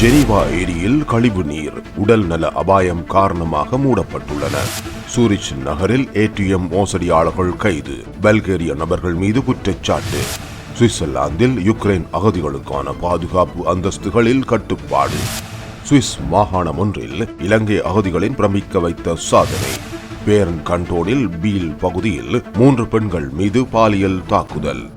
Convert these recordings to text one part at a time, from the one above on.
Geneva ஏரியில் கழிவு நீர் உடல் நல அபாயம் காரணமாக மூடப்பட்டுள்ளன. சூரிச் நகரில் ஏடிஎம் மோசடியாளர்கள் கைது பல்கேரிய நபர்கள் மீது குற்றச்சாட்டு. சுவிட்சர்லாந்தில் யுக்ரைன் அகதிகளுக்கான பாதுகாப்பு அந்தஸ்துகளில் கட்டுப்பாடு. சுவிஸ் மாகாணம் ஒன்றில் இலங்கை அகதிகளின் பிரமிக்க வைத்த சாதனை. பேரன் கண்டோனில் பீல் பகுதியில் மூன்று பெண்கள் மீது பாலியல் தாக்குதல்.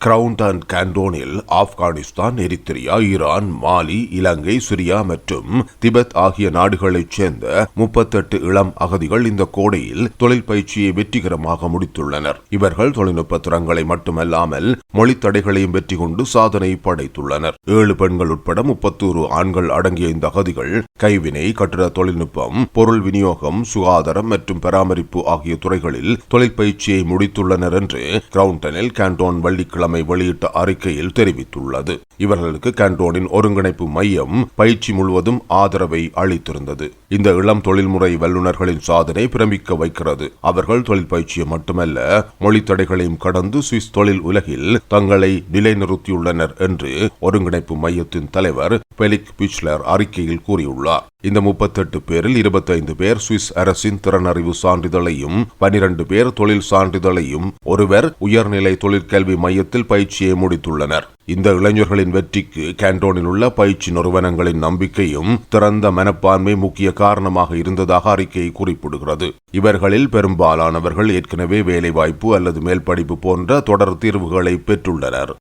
கிரவுண்டன் கேண்டோனில் Afghanistan Eritrea Iran Mali Ilangai Syria மற்றும் திபெத் ஆகிய நாடுகளைச் சேர்ந்த முப்பத்தெட்டு இளம் அகதிகள் இந்த கோடையில் தொழில் பயிற்சியை வெற்றிகரமாக முடித்துள்ளனர். இவர்கள் தொழில்நுட்ப திறங்களை மட்டுமல்லாமல் மொழி தடைகளையும் வெற்றி கொண்டு சாதனை படைத்துள்ளனர். ஏழு பெண்கள் உட்பட முப்பத்தோரு ஆண்கள் அடங்கிய இந்த அகதிகள் கைவினை கட்டிட தொழில்நுட்பம் பொருள் விநியோகம் சுகாதாரம் மற்றும் பராமரிப்பு ஆகிய துறைகளில் தொழில் பயிற்சியை முடித்துள்ளனர் என்று கிரவுண்டனில் கேண்டோன் வள்ளிக்கிழமை வெளியிட்ட அறிக்கையில் தெரிவித்துள்ளது. இவர்களுக்கு கேண்டோனின் ஒருங்கிணைப்பு மையம் பயிற்சி முழுவதும் ஆதரவை அளித்திருந்தது. இந்த இளம் தொழில்முறை வல்லுநர்களின் சாதனை பிரமிக்க வைக்கிறது. அவர்கள் தொழில் பயிற்சியை மட்டுமல்ல மொழி தடைகளையும் கடந்து சுவிஸ் தொழில் உலகில் தங்களை நிலைநிறுத்தியுள்ளனர் என்று ஒருங்கிணைப்பு மையத்தின் தலைவர் பெலிக் பிச்லர் அறிக்கையில் கூறியுள்ளார். இந்த முப்பத்தெட்டு பேரில் இருபத்தைந்து பேர் சுவிஸ் அரசின் திறனறிவு சான்றிதழையும் பனிரண்டு பேர் தொழில் சான்றிதழையும் ஒருவர் உயர்நிலை தொழிற்கல்வி மையத்தில் பயிற்சியை முடித்துள்ளனர். இந்த இளைஞர்களின் வெற்றிக்கு கேண்டோனில் உள்ள பயிற்சி நிறுவனங்களின் நம்பிக்கையும் திறந்த மனப்பான்மை முக்கிய காரணமாக இருந்ததாக அறிக்கை குறிப்பிடுகிறது. இவர்களில் பெரும்பாலானவர்கள் ஏற்கனவே வேலைவாய்ப்பு அல்லது மேல்படிப்பு போன்ற தொடர் தீர்வுகளை பெற்றுள்ளனர்.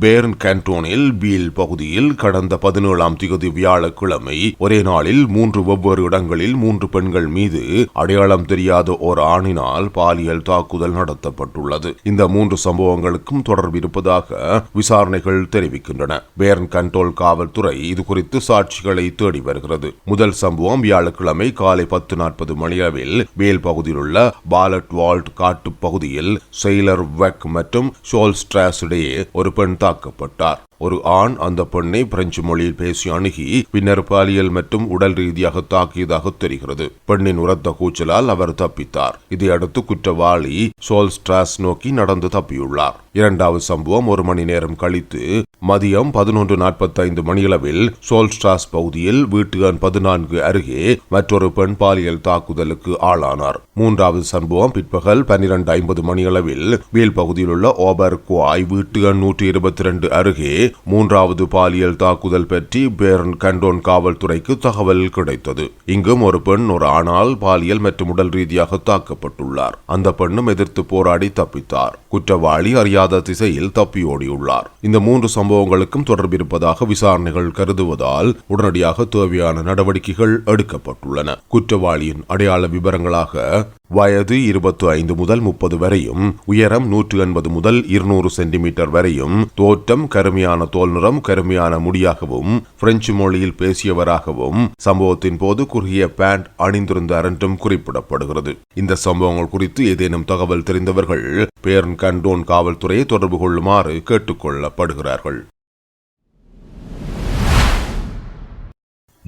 பேர்ன் கேன்டோனில் பீல் பகுதியில் கடந்த பதினேழாம் தேதி வியாழக்கிழமை ஒரே நாளில் மூன்று வெவ்வேறு இடங்களில் மூன்று பெண்கள் மீது அடையாளம் தெரியாத ஒரு ஆணினால் பாலியல் தாக்குதல் நடத்தப்பட்டுள்ளது. இந்த மூன்று சம்பவங்களுக்கும் தொடர்பு இருப்பதாக விசாரணைகள் தெரிவிக்கின்றன. பேர்ன் கண்டோல் காவல்துறை இது குறித்து சாட்சிகளை தேடி வருகிறது. முதல் சம்பவம் வியாழக்கிழமை காலை பத்து நாற்பது மணியளவில் பேல் பகுதியில் உள்ள பாலட் வால்ட் காட்டு பகுதியில் செயலர் வெக் மற்றும் ஷோல் ஸ்ட்ராஸ் இடையே ஒரு பெண் தாக்கப்பட்டார் ஒரு ஆண் அந்த பெண்ணை பிரெஞ்சு மொழியில் பேசி அணுகி பின்னர் பாலியல் மற்றும் உடல் ரீதியாக தாக்கியதாக தெரிகிறது. பெண்ணின் உரத்த கூச்சலால் அவர் தப்பித்தார். இதையடுத்து குற்றவாளி சோல் ஸ்ட்ராஸ் நோக்கி நடந்து தப்பியுள்ளார். இரண்டாவது சம்பவம் ஒரு மணி நேரம் கழித்து மதியம் பதினொன்று நாற்பத்தைந்து மணியளவில் சோல்ஸ்ட்ராஸ் பகுதியில் வீட்டு எண் பதினான்கு அருகே மற்றொரு பெண் பாலியல் தாக்குதலுக்கு ஆளானார். மூன்றாவது சம்பவம் பிற்பகல் பன்னிரண்டு ஐம்பது மணியளவில் வீல் பகுதியில் உள்ள ஓபர் குவாய் வீட்டு எண் நூற்றி இருபத்தி இரண்டு அருகே மூன்றாவது பாலியல் தாக்குதல் பற்றி பேர்ன் கண்டோன் காவல்துறைக்கு தகவல் கிடைத்தது. இங்கும் ஒரு பெண் ஒரு ஆணால் பாலியல் மற்றும் உடல் ரீதியாக தாக்கப்பட்டுள்ளார். அந்த பெண்ணும் எதிர்த்து போராடி தப்பித்தார். குற்றவாளி அறியாத திசையில் தப்பியோடியுள்ளார். இந்த மூன்று சம்பவங்களுக்கும் தொடர்பு இருப்பதாக விசாரணைகள் கருதுவதால் உடனடியாக தேவையான நடவடிக்கைகள் எடுக்கப்பட்டுள்ளன. குற்றவாளியின் அடையாள விவரங்களாக வயது இருபத்தி ஐந்து முதல் முப்பது வரையும் உயரம் நூற்று எண்பது முதல் இருநூறு சென்டிமீட்டர் வரையும் தோற்றம் கருமையான தோல் நிறம் கருமையான முடியாகவும் பிரெஞ்சு மொழியில் பேசியவராகவும் சம்பவத்தின் போது குறுகிய பேண்ட் அணிந்திருந்தார் என்றும் குறிப்பிடப்படுகிறது. இந்த சம்பவங்கள் குறித்து ஏதேனும் தகவல் தெரிந்தவர்கள் பேர்ன் கண்டோன் காவல்துறையை தொடர்பு கொள்ளுமாறு கேட்டுக்கொள்ளப்படுகிறார்கள்.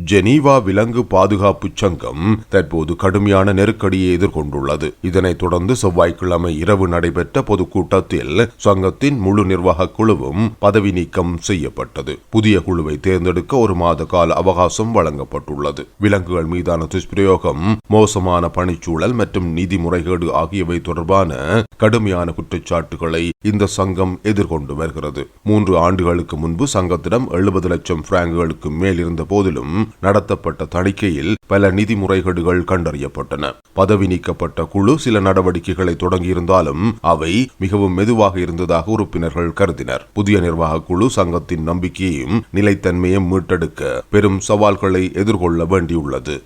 ஜெனீவா விலங்கு பாதுகாப்பு சங்கம் தற்போது கடுமையான நெருக்கடியை எதிர்கொண்டுள்ளது. இதனைத் தொடர்ந்து செவ்வாய்க்கிழமை இரவு நடைபெற்ற பொதுக்கூட்டத்தில் சங்கத்தின் முழு நிர்வாக குழுவும் பதவி நீக்கம் செய்யப்பட்டது. புதிய குழுவை தேர்ந்தெடுக்க ஒரு மாத கால அவகாசம் வழங்கப்பட்டுள்ளது. விலங்குகள் மீதான துஷ்பிரயோகம் மோசமான பணிச்சூழல் மற்றும் நிதி முறைகேடு ஆகியவை தொடர்பான கடுமையான குற்றச்சாட்டுகளை இந்த சங்கம் எதிர்கொண்டு வருகிறது. மூன்று ஆண்டுகளுக்கு முன்பு சங்கத்திடம் எழுபது லட்சம் பிராங்குகளுக்கு மேல் இருந்த போதிலும் நடத்தப்பட்ட தணிக்கையில் பல நிதி முறைகேடுகள் கண்டறியப்பட்டன. பதவி நீக்கப்பட்ட குழு சில நடவடிக்கைகளை தொடங்கியிருந்தாலும் அவை மிகவும் மெதுவாக இருந்ததாக உறுப்பினர்கள் கருதினர். புதிய நிர்வாக குழு சங்கத்தின் நம்பிக்கையையும் நிலைத்தன்மையும் மீட்டெடுக்க பெரும் சவால்களை எதிர்கொள்ள வேண்டியுள்ளது.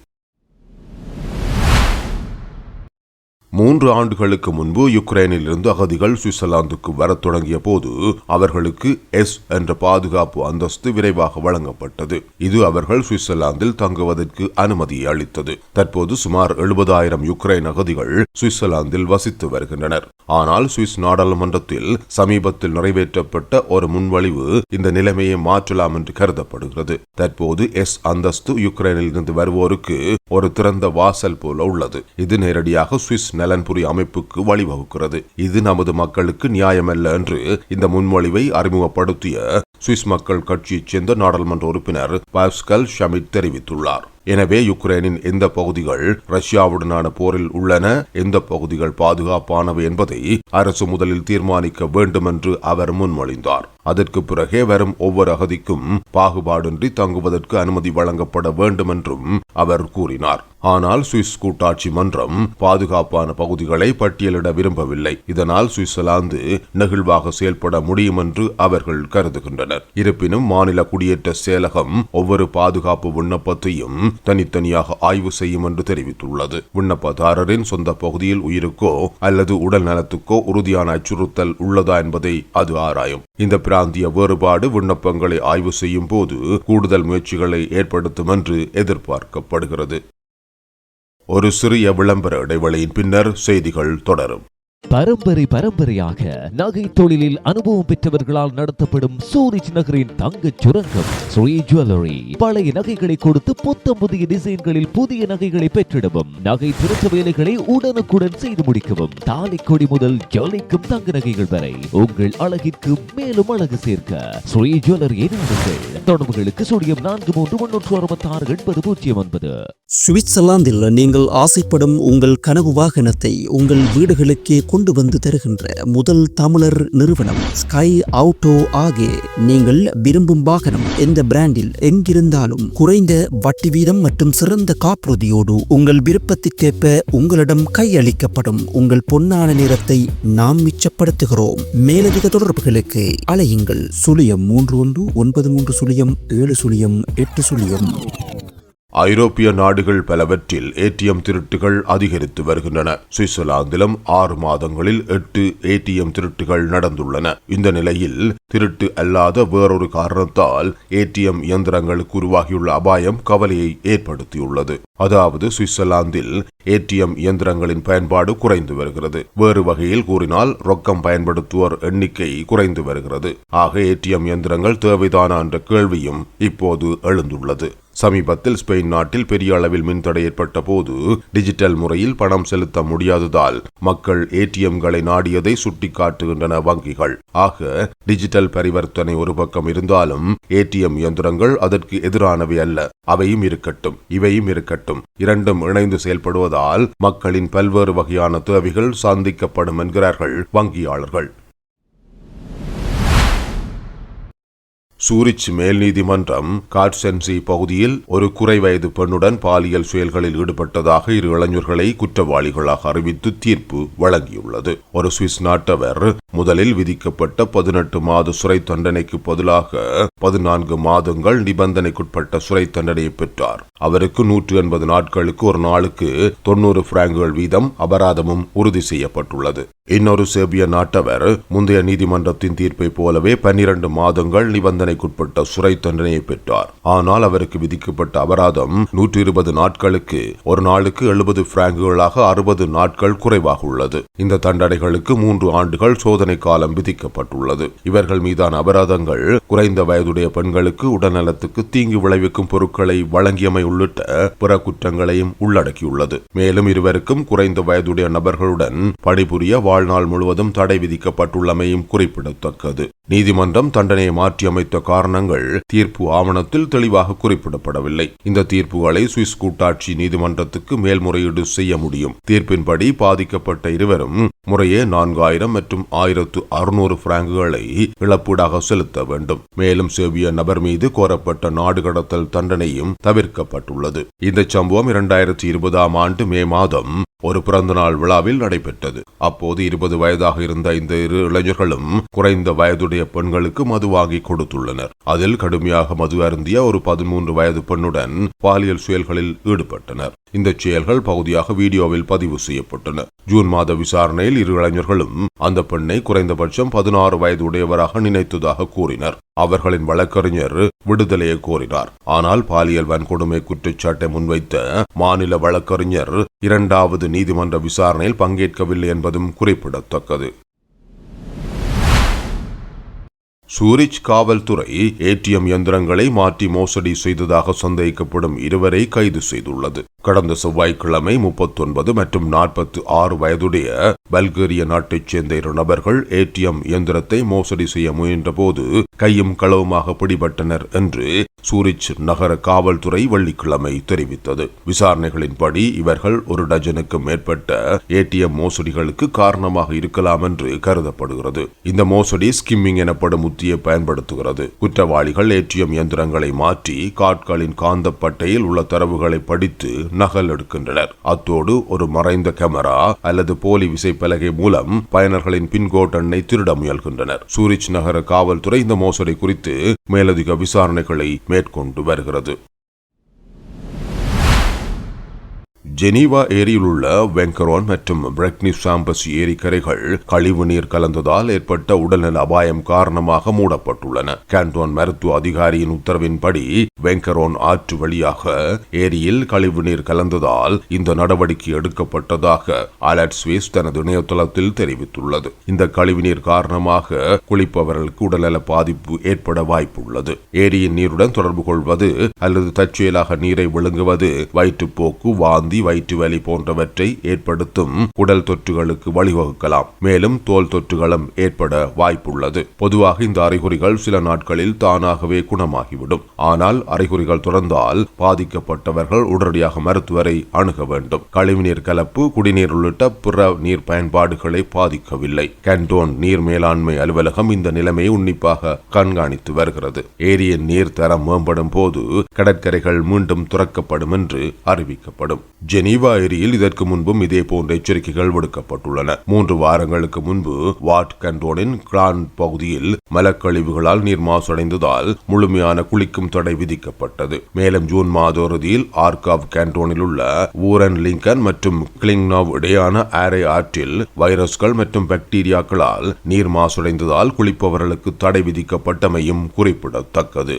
மூன்று ஆண்டுகளுக்கு முன்பு யுக்ரைனில் இருந்து அகதிகள் சுவிட்சர்லாந்துக்கு வரத் தொடங்கிய போது அவர்களுக்கு எஸ் என்ற பாதுகாப்பு அந்தஸ்து விரைவாக வழங்கப்பட்டது. இது அவர்கள் சுவிட்சர்லாந்தில் தங்குவதற்கு அனுமதியை அளித்தது. தற்போது சுமார் எழுபதாயிரம் யுக்ரைன் அகதிகள் சுவிட்சர்லாந்தில் வசித்து வருகின்றனர். ஆனால் சுவிஸ் நாடாளுமன்றத்தில் சமீபத்தில் நிறைவேற்றப்பட்ட ஒரு முன்வழிவு இந்த நிலைமையை மாற்றலாம் என்று கருதப்படுகிறது. தற்போது எஸ் அந்தஸ்து யுக்ரைனில் இருந்து வருவோருக்கு ஒரு திறந்த வாசல் போல உள்ளது. இது நேரடியாக சுவிஸ் நலன்புரி அமைப்புக்கு வழிவகுக்கிறது. இது நமது மக்களுக்கு நியாயமல்ல என்று இந்த முன்மொழிவை அறிமுகப்படுத்திய சுவிஸ் மக்கள் கட்சியைச் சேர்ந்த நாடாளுமன்ற உறுப்பினர் பாஸ்கல் ஷமிட் தெரிவித்துள்ளார். எனவே யுக்ரைனின் எந்த பகுதிகள் ரஷ்யாவுடனான போரில் உள்ளன எந்த பகுதிகள் பாதுகாப்பானவை என்பதை அரசு முதலில் தீர்மானிக்க வேண்டும் என்று அவர் முன்மொழிந்தார். அதற்கு பிறகே வரும் ஒவ்வொரு அகதிக்கும் பாகுபாடின்றி தங்குவதற்கு அனுமதி வழங்கப்பட வேண்டும் என்றும் அவர் கூறினார். ஆனால் சுவிஸ் கூட்டாட்சி மன்றம் பாதுகாப்பான பகுதிகளை பட்டியலிட விரும்பவில்லை. இதனால் சுவிட்சர்லாந்து நெகிழ்வாக செயல்பட முடியும் என்று அவர்கள் கருதுகின்றனர். இருப்பினும் மாநில குடியேற்ற செயலகம் ஒவ்வொரு பாதுகாப்பு விண்ணப்பத்தையும் தனித்தனியாக ஆய்வு செய்யும் என்று தெரிவித்துள்ளது. விண்ணப்பதாரரின் சொந்த பகுதியில் உயிருக்கோ அல்லது உடல் நலத்துக்கோ உறுதியான அச்சுறுத்தல் உள்ளதா என்பதை அது ஆராயும். இந்த பிராந்திய வேறுபாடு விண்ணப்பங்களை ஆய்வு செய்யும் போது கூடுதல் முயற்சிகளை ஏற்படுத்தும் என்று எதிர்பார்க்கப்படுகிறது. ஒரு சிறிய விளம்பர இடைவெளியின் பின்னர் செய்திகள் தொடரும். பரம்பரை பரம்பரையாக நகை தொழிலில் அனுபவம் பெற்றவர்களால் நடத்தப்படும் சூரிச் நகரின் தங்க சுரங்கம் ஸ்ரீ ஜுவல்லரி பழைய நகைகளை கொடுத்து புத்தம் புதிய டிசைன்களில் புதிய நகைகளை பெற்றிடவும் நகை திருத்த வேலைகளை உடனுக்குடன் செய்து முடிக்கவும் தாலி கொடி முதல் ஜொலிக்கும் தங்க நகைகள் வரை உங்கள் அழகிற்கு மேலும் அழகு சேர்க்க ஸ்ரீ ஜுவல்லரியை நாடுங்கள் தொடர்புகளுக்கு சூடியம் நான்கு மூன்று முன்னூற்று அறுபத்தி ஆறு எண்பது பூஜ்ஜியம் ஒன்பது. சுவிட்சர்லாந்தில் நீங்கள் ஆசைப்படும் உங்கள் கனவு வாகனத்தை உங்கள் வீடுகளுக்கே கொண்டு வந்து தருகின்ற முதல் தமிழர் நிறுவனம் ஸ்கை அவுட்டோ ஆகே. நீங்கள் விரும்பும் வாகனம் எந்த பிராண்டில் எங்கிருந்தாலும் குறைந்த வட்டி வீதம் மற்றும் சிறந்த காப்புறுதியோடு உங்கள் விருப்பத்திற்கேற்ப உங்களிடம் கையளிக்கப்படும் உங்கள் பொன்னான நேரத்தை நாம் மிச்சப்படுத்துகிறோம். மேலதிக தொடர்புகளுக்கு அலையுங்கள். சுழியம் மூன்று ஒன்று ஒன்பது மூன்று சுழியம் ஏழு சுழியம் எட்டு சுழியம். ஐரோப்பிய நாடுகள் பலவற்றில் ஏடிஎம் திருட்டுகள் அதிகரித்து வருகின்றன. சுவிட்சர்லாந்திலும் ஆறு மாதங்களில் எட்டு ஏடிஎம் திருட்டுகள் நடந்துள்ளன. இந்த நிலையில் திருட்டு அல்லாத வேறொரு காரணத்தால் ஏடிஎம் இயந்திரங்களுக்கு உருவாகியுள்ள அபாயம் கவலையை ஏற்படுத்தியுள்ளது. அதாவது சுவிட்சர்லாந்தில் ஏடிஎம் இயந்திரங்களின் பயன்பாடு குறைந்து வருகிறது. வேறு வகையில் கூறினால் ரொக்கம் பயன்படுத்துவோர் எண்ணிக்கை குறைந்து வருகிறது. ஆக ஏடிஎம் இயந்திரங்கள் தேவைதானா என்ற கேள்வியும் இப்போது எழுந்துள்ளது. சமீபத்தில் ஸ்பெயின் நாட்டில் பெரிய அளவில் மின்தடை ஏற்பட்ட போது டிஜிட்டல் முறையில் பணம் செலுத்த முடியாததால் மக்கள் ஏடிஎம்களை நாடியதை சுட்டிக்காட்டுகின்றன வங்கிகள். ஆக டிஜிட்டல் பரிவர்த்தனை ஒரு பக்கம் இருந்தாலும் ஏடிஎம் இயந்திரங்கள் அதற்கு எதிரானவை அல்ல. அவையும் இருக்கட்டும் இவையும் இருக்கட்டும். இரண்டும் இணைந்து செயல்படுவதால் மக்களின் பல்வேறு வகையான தேவைகள் சந்திக்கப்படும் என்கிறார்கள் வங்கியாளர்கள். சூரிச் மேல் நீதிமன்றம் காட்சென்சி பகுதியில் ஒரு குறை வயது பெண்ணுடன் பாலியல் செயல்களில் ஈடுபட்டதாக இரு இளைஞர்களை குற்றவாளிகளாக அறிவித்து தீர்ப்பு வழங்கியுள்ளது. ஒரு சுவிஸ் நாட்டவர் முதலில் விதிக்கப்பட்ட பதினெட்டு மாத சிறை தண்டனைக்கு பதிலாக பதினான்கு மாதங்கள் நிபந்தனைக்குட்பட்ட சிறை தண்டனையை பெற்றார். அவருக்கு நூற்று எண்பது நாட்களுக்கு ஒரு நாளுக்கு தொன்னூறு பிராங்குகள் வீதம் அபராதமும் உறுதி செய்யப்பட்டுள்ளது. இன்னொரு செர்பிய நாட்டவர் முந்தைய நீதிமன்றத்தின் தீர்ப்பை போலவே பன்னிரண்டு மாதங்கள் நிபந்தனை தண்டனைக்குட்பட்ட சிறை தண்டனையை பெற்றார். ஆனால் அவருக்கு விதிக்கப்பட்ட அபராதம் நூற்றி இருபது நாட்களுக்கு ஒரு நாளுக்கு எழுபது பிராங்குகளாக அறுபது நாட்கள் குறைவாக உள்ளது. இந்த தண்டனைகளுக்கு மூன்று ஆண்டுகள் சோதனை காலம் விதிக்கப்பட்டுள்ளது. இவர்கள் மீதான அபராதங்கள் குறைந்த வயதுடைய பெண்களுக்கு உடல்நலத்துக்கு தீங்கு விளைவிக்கும் பொருட்களை வழங்கியமை உள்ளிட்ட பிற குற்றங்களையும் உள்ளடக்கியுள்ளது. மேலும் இருவருக்கும் குறைந்த வயதுடைய நபர்களுடன் பணிபுரிய வாழ்நாள் முழுவதும் தடை விதிக்கப்பட்டுள்ளமையும் குறிப்பிடத்தக்கது. நீதிமன்றம் தண்டனையை மாற்றியமைத்த காரணங்கள் தீர்ப்பு ஆவணத்தில் தெளிவாக குறிப்பிடப்படவில்லை. இந்த தீர்ப்புகளை சுவிஸ் கூட்டாட்சி நீதிமன்றத்துக்கு மேல்முறையீடு செய்ய முடியும். தீர்ப்பின்படி பாதிக்கப்பட்ட இருவரும் முறையே நான்காயிரம் மற்றும் ஆயிரத்து அறுநூறு பிராங்குகளை இழப்பீடாக செலுத்த வேண்டும். மேலும் செவ்விய நபர் மீது கோரப்பட்ட நாடு கடத்தல் தண்டனையும் தவிர்க்கப்பட்டுள்ளது. இந்த சம்பவம் இரண்டாயிரத்தி இருபதாம் ஆண்டு மே மாதம் ஒரு பிறந்தநாள் விழாவில் நடைபெற்றது. அப்போது இருபது வயதாக இருந்த இந்த இரு இளைஞர்களும் குறைந்த வயதுடைய பெண்களுக்கு மது வாங்கி கொடுத்துள்ளனர். அதில் கடுமையாக மது அருந்திய ஒரு பதிமூன்று வயது பெண்ணுடன் பாலியல் செயல்களில் ஈடுபட்டனர். இந்த செயல்கள் பகுதியாக வீடியோவில் பதிவு செய்யப்பட்டன. ஜூன் மாத விசாரணையில் இரு இளைஞர்களும் அந்த பெண்ணை குறைந்தபட்சம் பதினாறு வயது உடையவராக நினைத்ததாக கூறினர். அவர்களின் வழக்கறிஞர் விடுதலையை கோரினார். ஆனால் பாலியல் வன்கொடுமை குற்றச்சாட்டை முன்வைத்த மாநில வழக்கறிஞர் இரண்டாவது நீதிமன்ற விசாரணையில் பங்கேற்கவில்லை என்பதும் குறிப்பிடத்தக்கது. சூரிச் காவல்துறை ஏடிஎம் இயந்திரங்களை மாற்றி மோசடி செய்ததாக சந்தேகிக்கப்படும் இருவரை கைது செய்துள்ளது. கடந்த செவ்வாய்க்கிழமை முப்பத்தொன்பது மற்றும் நாற்பத்தி ஆறு வயதுடைய பல்கேரிய நாட்டைச் சேர்ந்த இரு நபர்கள் ஏடிஎம் இயந்திரத்தை மோசடி செய்ய முயன்றபோது கையும் களவுமாக பிடிபட்டனர் என்று சூரிச் நகர காவல்துறை வெள்ளிக்கிழமை தெரிவித்தது. விசாரணைகளின்படி இவர்கள் ஒரு டஜனுக்கு மேற்பட்ட ஏடிஎம் மோசடிகளுக்கு காரணமாக இருக்கலாம் என்று கருதப்படுகிறது. இந்த மோசடி ஸ்கிம்மிங் எனப்படும் உத்தியை பயன்படுத்துகிறது. குற்றவாளிகள் ஏடிஎம் இயந்திரங்களை மாற்றி காட்களின் காந்தப்பட்டையில் உள்ள தரவுகளை படித்து நகல் எடுக்கின்றனர். அத்தோடு ஒரு மறைந்த கேமரா அல்லது போலி விசைப்பலகை மூலம் பயனர்களின் பின்கோட் எண்ணை திருட முயல்கின்றனர். சூரிச் நகர காவல்துறை இந்த மோசடி குறித்து மேலதிக விசாரணைகளை மேற்கொண்டு வருகிறது. ஜெனீவா ஏரியில் உள்ள வெங்கரோன் மற்றும் பிரெக்னி சாம்பஸ் ஏரிக்கரைகள் கழிவு நீர் கலந்ததால் ஏற்பட்ட உடல்நல அபாயம் காரணமாக மூடப்பட்டுள்ளன. கேண்டோன் மருத்துவ அதிகாரியின் உத்தரவின்படி வெங்கரோன் ஆற்று வழியாக ஏரியில் கழிவு நீர் கலந்ததால் இந்த நடவடிக்கை எடுக்கப்பட்டதாக அலர்ட் ஸ்வீஸ் தனது இணையதளத்தில் தெரிவித்துள்ளது. இந்த கழிவுநீர் காரணமாக குளிப்பவர்களுக்கு உடல்நல பாதிப்பு ஏற்பட வாய்ப்புள்ளது. ஏரியின் நீருடன் தொடர்பு கொள்வது அல்லது தற்செயலாக நீரை விழுங்குவது வயிற்றுப்போக்கு வாந்தி வயிற்று வலி போன்றவற்றை ஏற்படுத்தும் உடல் தொற்றுகளுக்கு வழிவகுக்கலாம். மேலும் தோல் தொற்றுகளும் ஏற்பட வாய்ப்புள்ளது. பொதுவாக இந்த அறிகுறிகள் சில நாட்களில் தானாகவே குணமாகிவிடும். ஆனால் அறிகுறிகள் தொடர்ந்தால் பாதிக்கப்பட்டவர்கள் உடனடியாக மருத்துவரை அணுக வேண்டும். கழிவுநீர் கலப்பு குடிநீர் உள்ளிட்ட பிற நீர் பயன்பாடுகளை பாதிக்கவில்லை. கண்டோன் நீர் மேலாண்மை அலுவலகம் இந்த நிலைமையை உன்னிப்பாக கண்காணித்து வருகிறது. ஏரியின் நீர் தரம் மேம்படும் போது கடற்கரைகள் மீண்டும் துறக்கப்படும் என்று அறிவிக்கப்படும். ஜெனீவா ஏரியில் இதற்கு முன்பும் இதே போன்ற எச்சரிக்கைகள் விடுக்கப்பட்டுள்ளன. மூன்று வாரங்களுக்கு முன்பு வாட் கண்டோனின் கிளான் பகுதியில் மலக்கழிவுகளால் நீர் மாசடைந்ததால் முழுமையான குளிக்கும் தடை விதிக்கப்பட்டது. மேலும் ஜூன் மாத இறுதியில் ஆர்காவ் கேண்டோனில் உள்ள ஊரன் லிங்கன் மற்றும் கிளிங்னாவ் இடையான ஆரை ஆற்றில் வைரஸ்கள் மற்றும் பாக்டீரியாக்களால் நீர் மாசடைந்ததால் குளிப்பவர்களுக்கு தடை விதிக்கப்பட்டமையும் குறிப்பிடத்தக்கது.